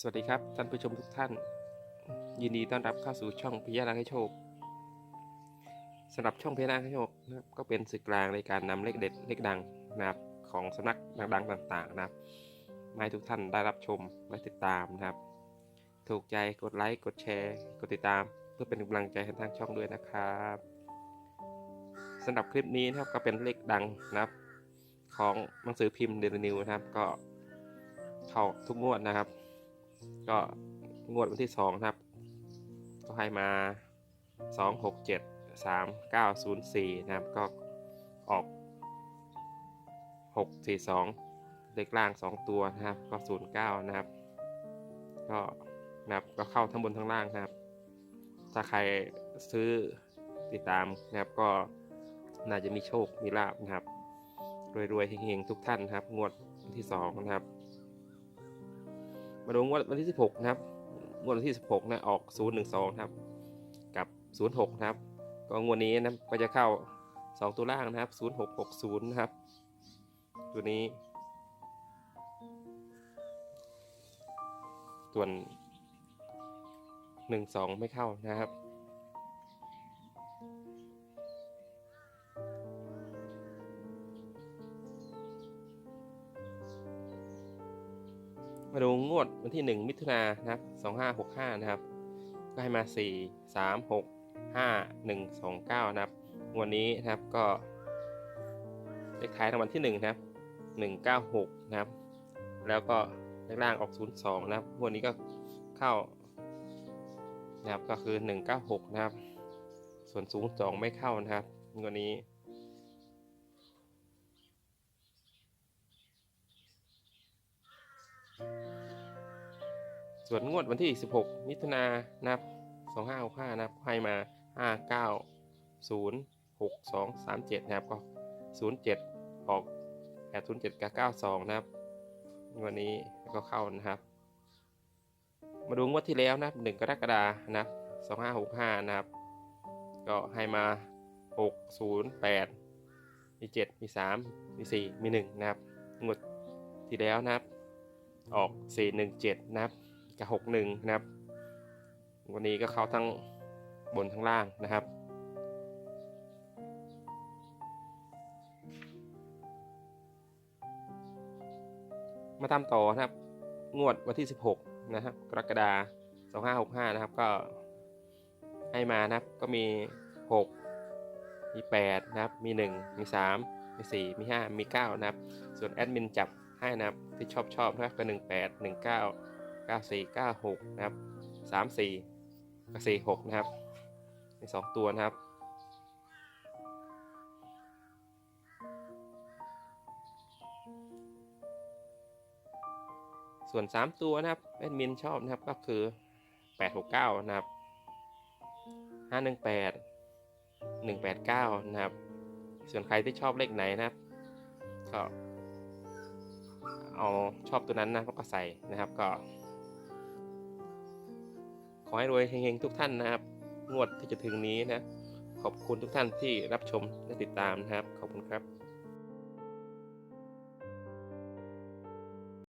สวัสดีครับ ท่านผู้ชมทุกท่าน ยินดีต้อนรับเข้าสู่ช่องพิยานาให้โชคสำหรับช่องพิยานาให้โชคนะครับก็เป็นสื่อกลางในการนำเลขเด็ดเลขดังนะครับของสำนักดังๆต่างๆนะครับมาให้ทุกท่านได้รับชมและติดตามนะครับ ถูกใจกดไลค์กดแชร์ กดติดตาม เพื่อเป็นกำลังใจให้ทางช่องด้วยนะครับสำหรับคลิปนี้นะครับก็เป็นเลขดังนะครับ ของหนังสือพิมพ์เดลินิวนะครับก็เข้าทุกงวดนะครับ ก็งวดวันที่สองนะครับ ก็ให้มาสองหกเจ็ดสามเก้าศูนย์สี่นะครับก็ออกหกสี่สองเลขล่างสองตัวนะครับ ก็ศูนย์เก้านะครับ ก็นะครับก็เข้าทั้งบนทั้งล่างนะครับ ถ้าใครซื้อติดตามนะครับก็น่าจะมีโชคมีลาบนะครับรวยๆเฮงๆทุกท่านนะครับ งวดที่สองนะครับ มาดูงวดวันที่ 16 นะครับงวดวันที่ 16 นะ ออก 012นะครับ กับ 06 นะครับ ก็งวดนี้นะ ก็จะเข้า 2 ตัวล่างนะครับ 0660 นะครับ ตัวนี้ ส่วน 12 ไม่เข้านะครับ มาดูงวดวันที่ 1 มิถุนายนนะครับ2565 นะครับ ก็ให้มา 4 3 6 5 1 2 9 นะครับงวดนี้นะครับก็เลขท้ายรางวัลที่1นะครับ196 นะครับ แล้วก็เลขล่างออก 02 นะครับงวดนี้ก็เข้านะครับก็คือ 196 นะครับ ส่วน 02 ไม่เข้านะครับงวดนี้ ส่วนงวดวันที่ 16 มิถุนานับ 2565นะครับให้มา 59 0 6 2 3 7 นะครับก็07 ออก 807กับ92 นะครับงวดนี้ก็เข้านะครับ มาดูงวดที่แล้วนะครับ 1 กรกฎาคมนะครับ 2565 นะครับ ก็ให้มา 6 0 8มี7มี3มี4มี1นะครับ งวดที่แล้วนะครับ ออก 417 นะครับ กับหกหนึ่งนะครับ วันนี้ก็เข้าทั้งบนทั้งล่างนะครับมาตามต่อนะครับ งวดวันที่ 16 นะครับ กรกฎาคม2565 นะครับ ก็ให้มานะครับ ก็มี 6 มี 8 นะครับ มี 1 มี 3 มี 4 มี 5 มี 9 นะครับ ส่วนแอดมินจับให้นะครับ ที่ชอบชอบนะครับก็ 18 19 94 96 นะครับ 34กับ46 นะครับมีสองตัวนะครับ ส่วน 3 ตัวนะครับแอดมินชอบนะครับก็คือ 869 นะครับ 518 189 นะครับ ส่วนใครที่ชอบเลขไหนนะครับ ก็เอาชอบตัวนั้นนะก็ใส่นะครับก็ ขอให้รวยเฮงๆทุกท่านนะครับ งวดที่จะถึงนี้นะ ขอบคุณทุกท่านที่รับชมและติดตามนะครับ ขอบคุณครับ